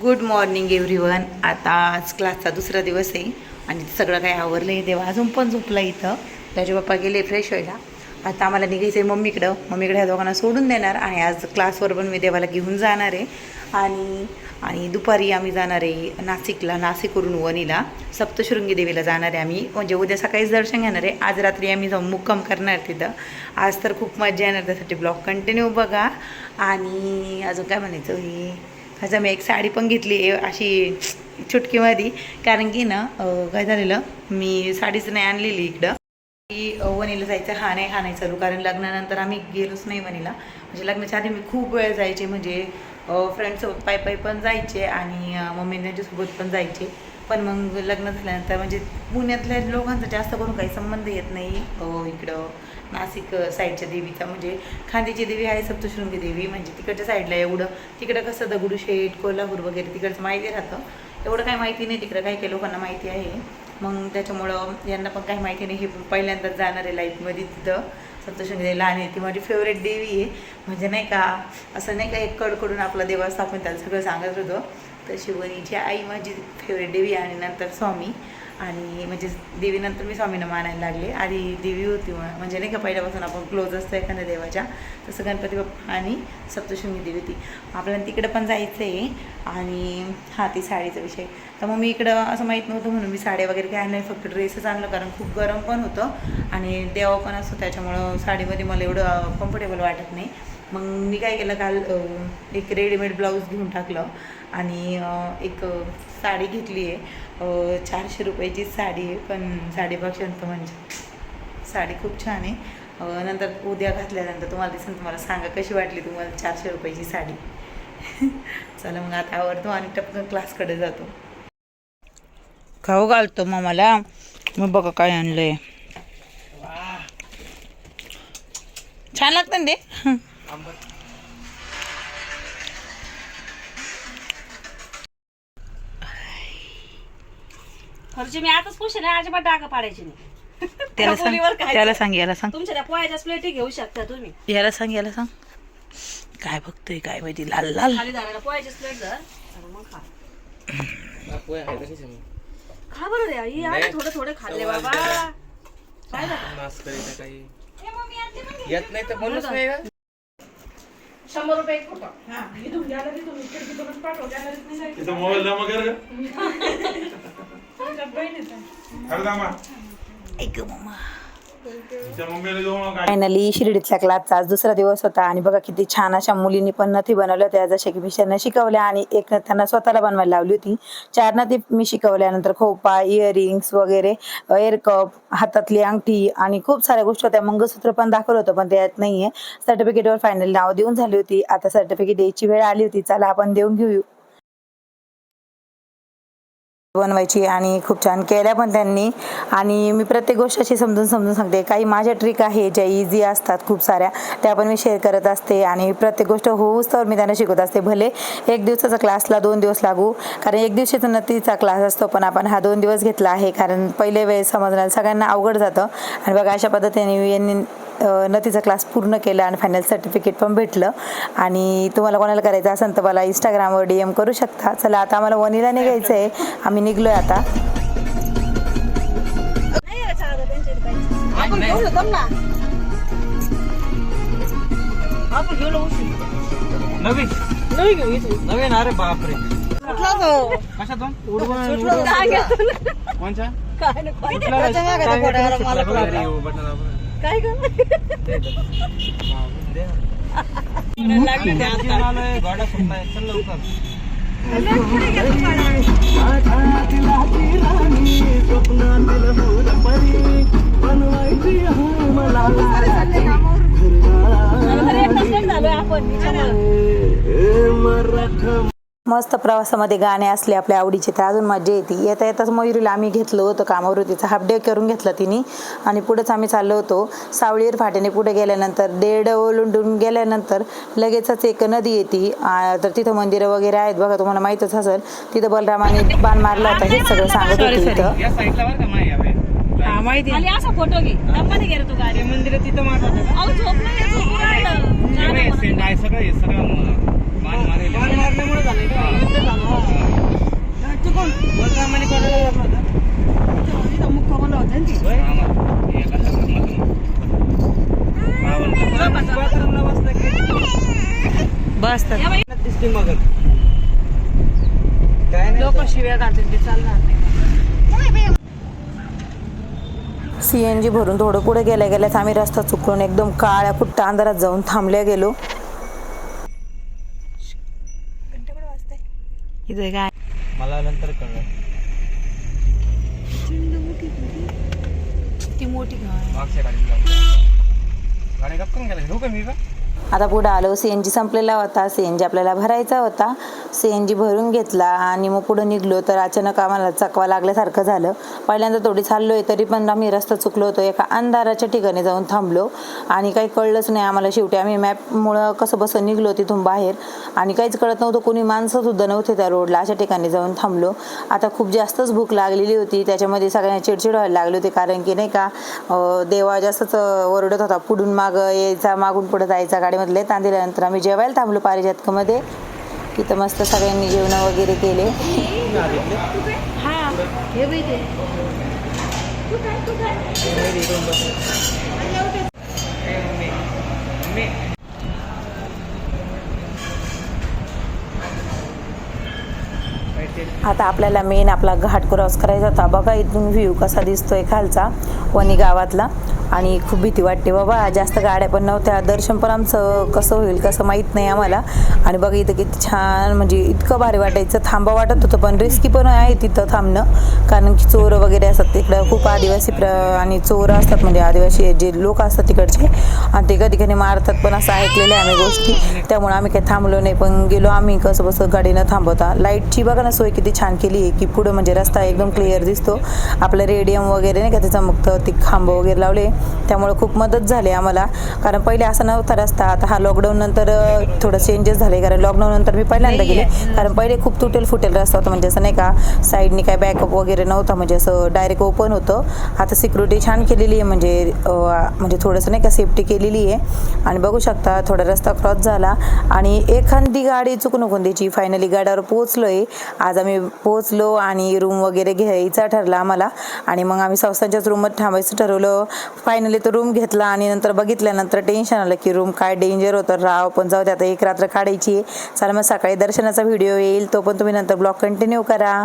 Good morning everyone आता आज क्लासचा दुसरा दिवस आहे आणि सगळं काही आवरलं आहे देवा अजून पण झोपला इथं. त्याचे पप्पा गेले फ्रेश व्हायला. आता आम्हाला निघायचं आहे मम्मीकडं. मम्मीकडे ह्या दोघांना सोडून देणार आणि आज क्लासवर पण मी देवाला घेऊन जाणार आहे. आणि आणि दुपारी आम्ही जाणार आहे नाशिकला नाशिकवरून वणीला. सप्तशृंगी देवीला जाणार आहे आम्ही. म्हणजे उद्या सकाळीच दर्शन घेणार आहे. आज रात्री आम्ही जाऊन मुक्काम करणार तिथं. आज तर खूप मजा येणार त्यासाठी. ब्लॉग कंटिन्यू बघा. आणि अजून काय म्हणायचं हे ह्याचा मी एक साडी पण घेतली अशी चुटकीमध्ये. कारण की ना काय झालेलं मी साडीच नाही आणलेली इकडं. की वनीला वणीला जायचं हा नाही हा नाही चालू. कारण लग्नानंतर आम्ही गेलोच नाही वणीला म्हणजे लग्नाच्या आधी मी खूप वेळ जायचे म्हणजे फ्रेंडसोबत पाय पाय पण जायचे आणि मम्मी त्यांच्यासोबत पण जायचे. पण मग लग्न झाल्यानंतर म्हणजे पुण्यातल्या लोकांचा जास्त करून काही संबंध येत नाही इकडं. नाशिक साईडच्या देवीचा. म्हणजे खांदेची देवी आहे सप्तशृंगी देवी. म्हणजे तिकडच्या साईडला एवढं तिकडं कसं दगडूशेठ कोल्हापूर वगैरे तिकडचं माहिती राहतं. एवढं काही माहिती नाही तिकडं. काही काही लोकांना माहिती आहे. मग त्याच्यामुळं यांना पण काही माहिती नाही. हे पहिल्यांदाच जाणार आहे लाईफमध्ये तिथं. सप्तशृंगी देवीला. आणि ती माझी फेवरेट देवी आहे. म्हणजे नाही का असं नाही का एक कडकडून आपला देवस्थ आपण त्याला सगळं सांगत होतं. तर शिवणीची आई माझी फेवरेट देवी आहे. आणि नंतर स्वामी. आणि म्हणजे देवीनंतर मी स्वामींना मानायला लागले. आधी देवी होती म्हणजे नाही का पहिल्यापासून आपण क्लोज असतो एखाद्या देवाच्या. तसं गणपती बाप्पा आणि सप्तशृंगी देवी होती. आपल्याला तिकडं पण जायचं आहे आणि हा ती साडीचा विषय. तर मग मी इकडं असं माहीत नव्हतं म्हणून मी साड्या वगैरे काय आणलं फक्त ड्रेसच आणलं कारण खूप गरम पण होतं. आणि देवा पण असतो त्याच्यामुळं साडीमध्ये मला एवढं कम्फर्टेबल वाटत नाही. मग मी काय केलं काल एक रेडीमेड ब्लाऊज घेऊन टाकलं आणि एक साडी घेतली आहे. चारशे रुपयाची साडी आहे पण साडीपेक्षा तर म्हणजे साडी खूप छान आहे. नंतर उद्या घातल्यानंतर तुम्हाला दिसेल तुम्हाला सांगा कशी वाटली तुम्हाला चारशे रुपयाची साडी. चला मग आता आवडतो आणि टपकन क्लासकडे जातो. खाऊ घालतो मग मला मग बघा काय आणलंय. छान लागतं ना ते? खर्च मी आताच पुशे नाही अजिबात डाग पाडायची नाही. त्याला सांग काय? त्याला सांग याला सांग. तुमच्या त्या पोळ्याच्या प्लेटी घेऊ शकता तुम्ही. याला सांग याला सांग. काय बघतोय काय माहिती लाल लाल. खाली झाडाला पोळ्याची प्लेट धर. आणि मग खा. खा बरं रे आई आज थोडे थोडे खाल्ले बाबा. काय झालं? येत नाही तर म्हणूनच नाही ना शंभर रुपये एक फोटो. तिचा मोबाईल दामा कर अरे दामा ऐक मम्मा फायनली शिर्डीतल्या क्लासचा आज दुसरा दिवस होता. आणि बघा किती छान अशा मुलींनी पण नथी बनवल्या होत्या. जशा की मी शिकवल्या आणि एक त्यांना स्वतःला बनवायला लावली होती. चार नथी मी शिकवल्यानंतर खोपा इयरिंग्स वगैरे एअरकप हातातली अंगठी आणि खूप साऱ्या गोष्टी होत्या. मंगळसूत्र पण दाखवलं होतं पण त्यात नाहीये. सर्टिफिकेटवर फायनल नाव देऊन झाली होती. आता सर्टिफिकेट द्यायची वेळ आली होती. चला आपण देऊन घेऊ बनवायची आणि खूप छान केल्या पण त्यांनी. आणि मी प्रत्येक गोष्ट अशी समजून समजून सांगते काही माझ्या ट्रिक आहे ज्या इझी असतात खूप साऱ्या त्या पण मी शेअर करत असते आणि प्रत्येक गोष्ट होऊच तर मी त्यांना शिकवत असते. भले एक दिवसाचा क्लासला दोन दिवस लागू कारण एक दिवशीचा नतीचा क्लास असतो पण आपण हा दोन दिवस घेतला आहे कारण पहिले वेळेस समजण्याला सगळ्यांना अवघड जातं. आणि बघा अशा पद्धतीने यांनी अ, नथीचा क्लास पूर्ण केला आणि फायनल सर्टिफिकेट पण भेटलं. आणि तुम्हाला कोणाला करायचं असेल तर मला इंस्टाग्रामवर डी एम करू शकता. चला आता आम्हाला वनीला निघायचं आहे आम्ही निघलोय आता. नाही रे चहा त्यांच्या इथे पाहिजे. आपण घेऊ ना दम ना. आपण घेऊ ना उशी. नवीन नाही घेऊ इथून नवीन अरे बापरे. कुठला तो? कशातून? उडवून सुटला काय घेतो ना? कोणच्या काय गं? घोडा सुटलाय चल लवकर आपण. मस्त प्रवासामध्ये गाणे असले आपल्या आवडीचे तर अजून मजा येते. येता येताच मयुरीला आम्ही घेतलं होतं कामावर तिचा हाफ डे करून घेतला तिने. आणि पुढेच आम्ही चाललो होतो सावळीर फाट्याने. पुढे गेल्यानंतर डेड ओलंडून गेल्यानंतर लगेचच एक नदी येते. तर तिथं मंदिरं वगैरे आहेत बघा तुम्हाला माहीतच असेल. तिथं बलरामाने बाण मारला होता हेच सगळं सांगत होते इथं. माहिती असा फोटो घे. मंदिर तिथं सगळं सगळं सीएनजी लोक शिव्या सी एन जी भरून थोडं पुढे गेल्या गेल्यात. आम्ही रस्ता चुकून एकदम काळ्या कुठं अंधारात जाऊन थांबल्या गेलो. इथे काय मला नंतर कळलं. ती मोठी मागच्या गाडीला लावलं. गाडी गपकन गेला. घेऊ का मी का? आता पुढं आलो. सी एन जी संपलेला होता. सी एन जी आपल्याला भरायचा होता. सी एन जी भरून घेतला आणि मग पुढं निघलो तर अचानक आम्हाला चकवा लागल्यासारखं झालं. पहिल्यांदा थोडी चाललो आहे तरी पण आम्ही रस्ता चुकलो होतो. एका अंधाराच्या ठिकाणी जाऊन थांबलो आणि काही कळलंच नाही आम्हाला शेवटी. आम्ही मॅपमुळं कसं बसं निघलो तिथून बाहेर आणि काहीच कळत नव्हतं. कोणी माणसंसुद्धा नव्हते त्या रोडला. अशा ठिकाणी जाऊन थांबलो. आता खूप जास्तच भूक लागलेली होती. त्याच्यामध्ये सगळ्यांना चिडचिड व्हायला लागली होती कारण की नाही का देवा जास्तच ओरडत होता. पुढून मागं यायचा मागून पुढं जायचा. गाडीमधले ताण दिल्यानंतर आम्ही जेवायला थांबलो पारिजातकामध्ये. तिथं मस्त सगळ्यांनी जेवण वगैरे केले. आता आपल्याला मेन आपला घाट क्रॉस करायचा होता. बघा इथून व्ह्यू कसा दिसतोय खालचा वणी गावातला. आणि खूप भीती वाटते बाबा जास्त गाड्या पण नव्हत्या दर्शन पण आमचं कसं होईल कसं माहीत नाही आम्हाला. आणि बघा इथं किती छान म्हणजे इतकं भारी वाटायचं. थांबा वाटत होतं पण रिस्की पण आहे तिथं थांबणं कारण की चोर वगैरे असतात तिकडं. खूप आदिवासी प्र आणि चोर असतात म्हणजे आदिवासी जे लोक असतात तिकडचे. आणि ते कधी कधी मारतात पण असं ऐकलेलं आहे आम्ही गोष्टी. त्यामुळे आम्ही काही थांबलो नाही पण गेलो आम्ही कसं बसं गाडीनं थांबवता. लाईटची बघा ना सोय किती छान केली आहे की पुढं म्हणजे रस्ता एकदम क्लिअर दिसतो. आपलं रेडियम वगैरे नाही का ते चमकतं ते खांब वगैरे लावले. त्यामुळे खूप मदत झाली आम्हाला. कारण पहिले असा नव्हता रस्ता. आता हा लॉकडाऊन नंतर थोडं चेंजेस झाले. कारण लॉकडाऊन नंतर मी पहिल्यांदा गेले. कारण पहिले खूप तुटेल फुटेल रस्ता होता म्हणजे असं नाही का साईडनी काय बॅकअप वगैरे नव्हता म्हणजे असं डायरेक्ट ओपन होतं. आता सिक्युरिटी छान केलेली आहे म्हणजे म्हणजे थोडंसं नाही का सेफ्टी केलेली आहे. आणि बघू शकता थोडा रस्ता क्रॉस झाला आणि एखादी गाडी चुकून नको द्यायची फायनली गाड्यावर पोहोचलो आहे आज आम्ही पोहोचलो आणि रूम वगैरे घ्यायचा ठरला आम्हाला. आणि मग आम्ही संस्थांच्याच रूममध्ये थांबायचं ठरवलं. फायनली तो रूम घेतला आणि नंतर बघितल्यानंतर टेन्शन आलं की रूम काय डेंजर होतं. राव पण जाऊ दे आता एक रात्र काढायची आहे. चला मग सकाळी दर्शनाचा व्हिडिओ येईल तो पण तुम्ही नंतर ब्लॉग कंटिन्यू करा.